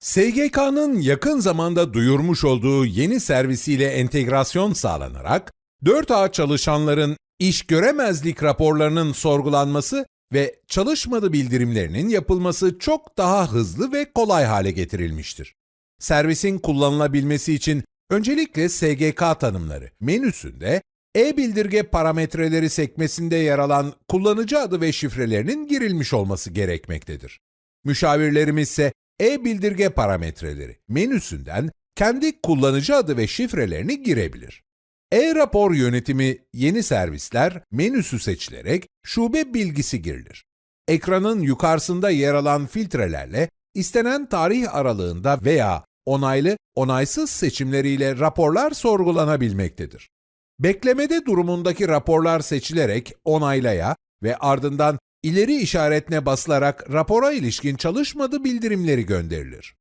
SGK'nın yakın zamanda duyurmuş olduğu yeni servisiyle entegrasyon sağlanarak 4A çalışanların iş göremezlik raporlarının sorgulanması ve çalışmadı bildirimlerinin yapılması çok daha hızlı ve kolay hale getirilmiştir. Servisin kullanılabilmesi için öncelikle SGK tanımları menüsünde e-bildirge parametreleri sekmesinde yer alan kullanıcı adı ve şifrelerinin girilmiş olması gerekmektedir. Müşavirlerimiz ise e-bildirge parametreleri menüsünden kendi kullanıcı adı ve şifrelerini girebilir. E-rapor yönetimi yeni servisler menüsü seçilerek şube bilgisi girilir. Ekranın yukarısında yer alan filtrelerle istenen tarih aralığında veya onaylı, onaysız seçimleriyle raporlar sorgulanabilmektedir. Beklemede durumundaki raporlar seçilerek onaylaya ve ardından ileri işaretine basılarak rapora ilişkin çalışmadı bildirimleri gönderilir.